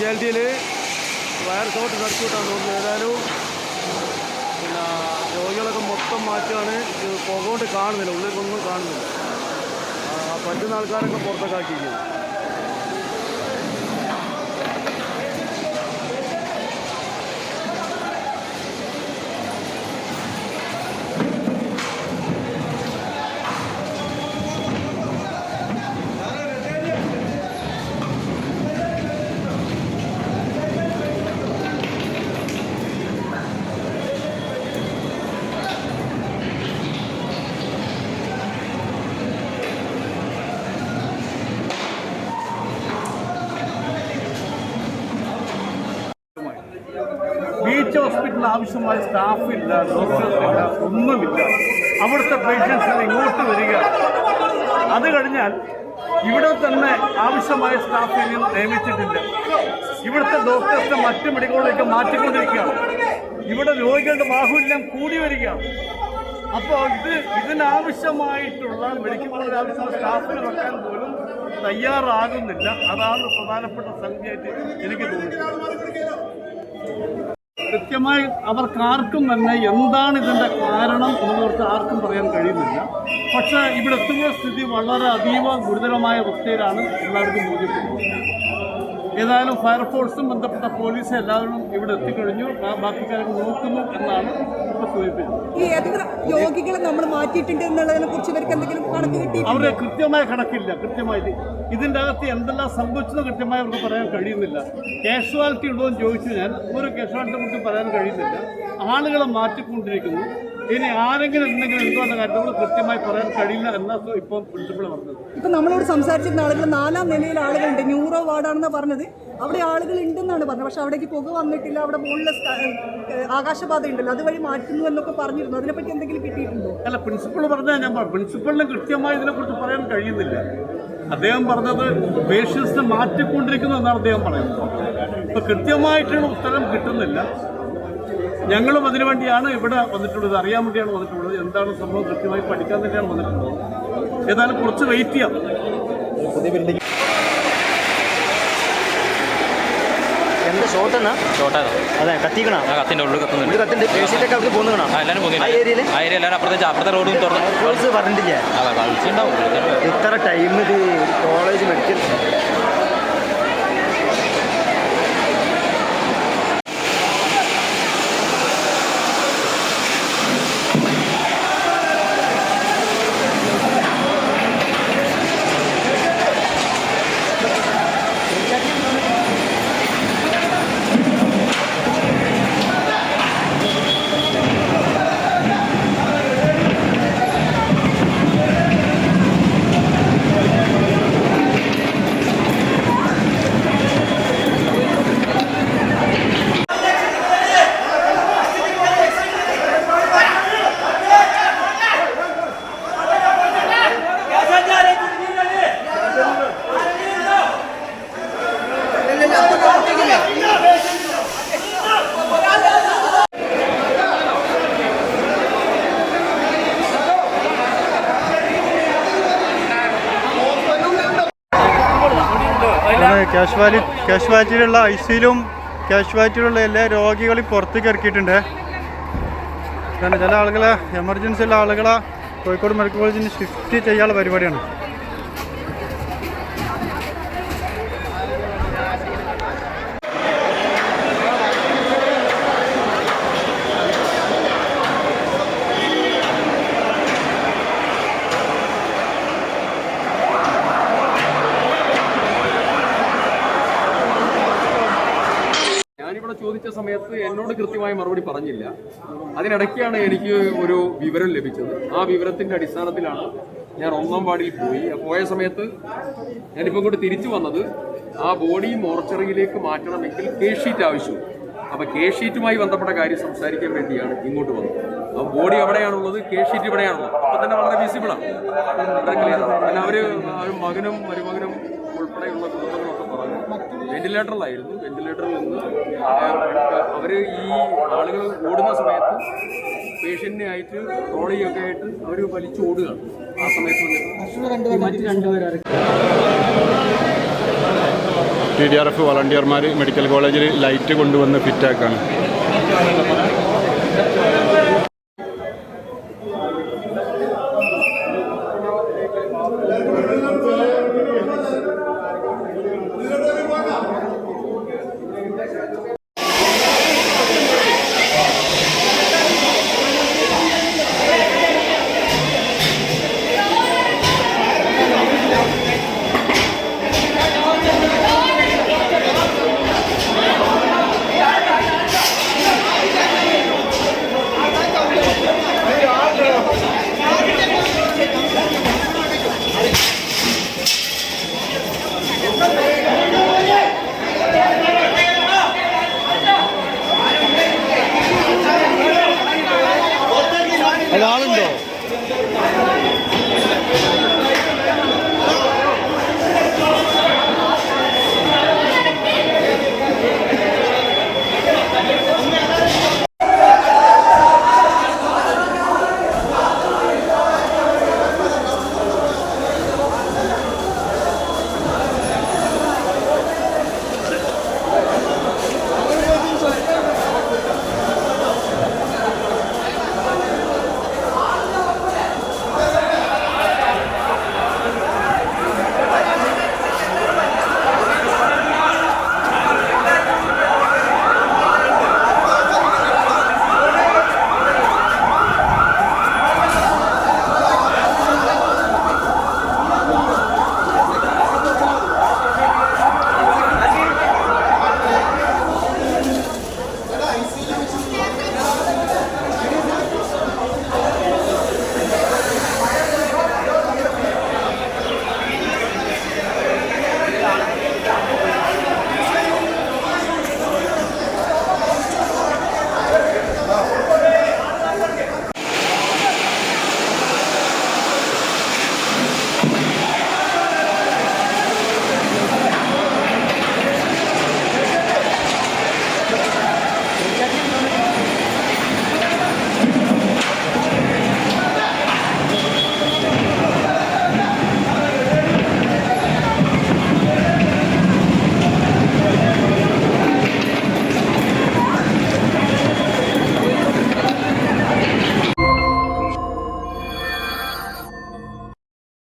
സ്പെഷ്യാലിറ്റിയിൽ wire shot സർക്യൂട്ടാണ് തോന്നുന്നത്. ഏതായാലും പിന്നെ രോഗികളൊക്കെ മൊത്തം മാറ്റുകയാണ് ഇത് പുക കൊണ്ട് കാണുന്നില്ല. ഉള്ളിലൊന്നും കാണുന്നില്ല. ആ, പറ്റുന്ന ആൾക്കാരൊക്കെ പുറത്തൊക്കെ ആക്കിയിരിക്കുന്നു. ബീച്ച് ഹോസ്പിറ്റലിൽ ആവശ്യമായ സ്റ്റാഫില്ല ഡോക്ടേഴ്സില്ല ഒന്നുമില്ല. അവിടുത്തെ പേഷ്യൻസിന് ഇങ്ങോട്ട് വരിക. അത് കഴിഞ്ഞാൽ ഇവിടെ തന്നെ ആവശ്യമായ സ്റ്റാഫിനെ നിയമിച്ചിട്ടില്ല. ഇവിടുത്തെ ഡോക്ടേഴ്സിനെ മറ്റ് മെഡിക്കലിലേക്ക് മാറ്റിക്കൊണ്ടിരിക്കുകയാണ് ഇവിടെ രോഗികളുടെ ബാഹുല്യം കൂടി വരികയാണ് അപ്പോൾ ഇത് ഇതിനാവശ്യമായിട്ടുള്ള മെഡിക്കൽ കോളേജ് ആവശ്യമായ സ്റ്റാഫിന് വെക്കാൻ പോലും തയ്യാറാകുന്നില്ല. അതാണ് പ്രധാനപ്പെട്ട സംഖ്യയായിട്ട് എനിക്ക് തോന്നുന്നത്. കൃത്യമായി അവർക്കാർക്കും തന്നെ എന്താണ് ഇതിന്റെ കാരണം എന്നുള്ളവർക്ക് ആർക്കും പറയാൻ കഴിയുന്നില്ല. പക്ഷേ ഇവിടെ എത്തുന്ന സ്ഥിതി വളരെ അതീവ ഗുരുതരമായ അവസ്ഥയിലാണ് എല്ലാവർക്കും ബോധ്യപ്പെടുന്നത്. ഏതായാലും ഫയർഫോഴ്സും ബന്ധപ്പെട്ട പോലീസും എല്ലാവരും ഇവിടെ എത്തിക്കഴിഞ്ഞു. ബാക്കി കാര്യങ്ങൾ നോക്കുന്നു എന്നാണ് ഈ എത്ര രോഗികളെ നമ്മൾ മാറ്റിയിട്ടുണ്ട് എന്നുള്ളതിനെ കുറിച്ച് ഇവർക്ക് എന്തെങ്കിലും കണക്ക് കിട്ടി അവരുടെ കൃത്യമായ കണക്കില്ല കൃത്യമായിട്ട് ഇതിന്റെ അകത്ത് എന്തെല്ലാം സംഭവിച്ചത് കൃത്യമായി അവർക്ക് പറയാൻ കഴിയുന്നില്ല. കാഷ്വാലിറ്റി ഉണ്ടോ എന്ന് ചോദിച്ചു ഞാൻ ഒരു കാഷ്വാലിറ്റി കുറിച്ച് പറയാൻ കഴിയുന്നില്ല. ആളുകളെ മാറ്റിക്കൊണ്ടിരിക്കുന്നു. ഇനി ആരെങ്കിലും എന്തെങ്കിലും എന്തോ എന്ന കാര്യം നമ്മൾ കൃത്യമായി പറയാൻ കഴിയില്ല എന്നാണ് ഇപ്പം പ്രിൻസിപ്പൾ പറഞ്ഞത്. ഇപ്പൊ നമ്മളോട് സംസാരിച്ചിരുന്ന ആളുകൾ നാലാം നിലയിൽ ആളുകളുണ്ട്. ന്യൂറോ വാർഡാണെന്ന് പറഞ്ഞത്. അവിടെ ആളുകൾ ഉണ്ടെന്നാണ് പറഞ്ഞത്. പക്ഷെ അവിടേക്ക് പുക വന്നിട്ടില്ല. അവിടെ മുകളിലെ ആകാശപാത ഉണ്ടല്ലോ. അതുവഴി മാറ്റുന്നു എന്നൊക്കെ പറഞ്ഞിരുന്നു. അതിനെപ്പറ്റി എന്തെങ്കിലും കിട്ടിയിട്ടുണ്ടോ? അല്ല പ്രിൻസിപ്പൾ പറഞ്ഞാൽ ഞാൻ പറഞ്ഞു പ്രിൻസിപ്പളിന് കൃത്യമായി ഇതിനെക്കുറിച്ച് പറയാൻ കഴിയുന്നില്ല. അദ്ദേഹം പറഞ്ഞത് പേഷ്യൻസിനെ മാറ്റിക്കൊണ്ടിരിക്കുന്നു എന്നാണ് അദ്ദേഹം പറയുന്നത്. ഇപ്പം കൃത്യമായിട്ടുള്ള ഉത്തരം കിട്ടുന്നില്ല. ഞങ്ങളും അതിനു വേണ്ടിയാണ് ഇവിടെ വന്നിട്ടുള്ളത്. അറിയാൻ വേണ്ടിയാണ് വന്നിട്ടുള്ളത്. എന്താണ് സംഭവം? കൃത്യമായി പഠിക്കാൻ തന്നെയാണ് വന്നിട്ടുള്ളത്. ഏതായാലും കുറച്ച് വെയിറ്റ് ചെയ്യാം. എന്ത്? ഷോട്ടാണ് അതെ കത്തിക്കണ? കത്തിന്റെ ഉള്ളിൽ കത്തുന്നുണ്ട്. പേഷ്യന്റൊക്കെ പോകുന്നതാണോ എല്ലാവരും പോകുന്നില്ല ആ ഏരിയയിൽ ആ ഏരിയ എല്ലാവരും അപ്പുറത്തെ അപ്പുറത്തെ റോഡും തുറന്ന്. കോഴ്സ് പറഞ്ഞിട്ടില്ലേ? അതെ ഇത്ര ടൈം ഇത് കോളേജ് മെഡിക്കൽ കാഷ്വാലി കാഷ്വാലിറ്റിയിലുള്ള ഐ സിയിലും കാഷ്വാലിറ്റിയിലുള്ള എല്ലാ രോഗികളെയും പുറത്തേക്ക് ഇറക്കിയിട്ടുണ്ട്. കാരണം ചില ആളുകളെ എമർജൻസി ഉള്ള ആളുകളെ കോഴിക്കോട് മെഡിക്കൽ കോളേജിന് ഷിഫ്റ്റ് ചെയ്യാനുള്ള പരിപാടിയാണ് ഞാനിവിടെ ചോദിച്ച സമയത്ത് എന്നോട് കൃത്യമായ മറുപടി പറഞ്ഞില്ല. അതിനിടയ്ക്കാണ് എനിക്ക് ഒരു വിവരം ലഭിച്ചത്. ആ വിവരത്തിന്റെ അടിസ്ഥാനത്തിലാണ് ഞാൻ ഒന്നാം വാർഡിൽ പോയി. പോയ സമയത്ത് ഞാനിപ്പോൾ ഇങ്ങോട്ട് തിരിച്ചു വന്നത് ആ ബോഡി മോർച്ചറിയിലേക്ക് മാറ്റണമെങ്കിൽ കെ ഷീറ്റ് ആവശ്യമുണ്ട് അപ്പോൾ കെ ഷീറ്റുമായി ബന്ധപ്പെട്ട കാര്യം സംസാരിക്കാൻ വേണ്ടിയാണ് ഇങ്ങോട്ട് വന്നത്. ആ ബോഡി എവിടെയാണുള്ളത്? കെ ഷീറ്റ് ഇവിടെയാണുള്ളത്. അപ്പം തന്നെ വളരെ വിസിബിളാണ് പിന്നെ അവർ മകനും മരുമകനും ഉൾപ്പെടെയുള്ള കുടുംബങ്ങളൊക്കെ പറഞ്ഞു. വെന്റിലേറ്ററിലായിരുന്നു. വെന്റിലേറ്ററിൽ നിന്ന് അവർ ഈ ആളുകൾ ഓടുന്ന സമയത്ത് പേഷ്യന്റിനെ ആയിട്ട് ട്രോളിയൊക്കെ ആയിട്ട് അവർ വലിച്ചു ഓടുക ആ സമയത്ത് മറ്റ് രണ്ടുപേരും ടി ഡി ആർ എഫ് വളണ്ടിയർമാർ മെഡിക്കൽ കോളേജിൽ ലൈറ്റ് കൊണ്ടുവന്ന് ഫിറ്റാക്കാണ്.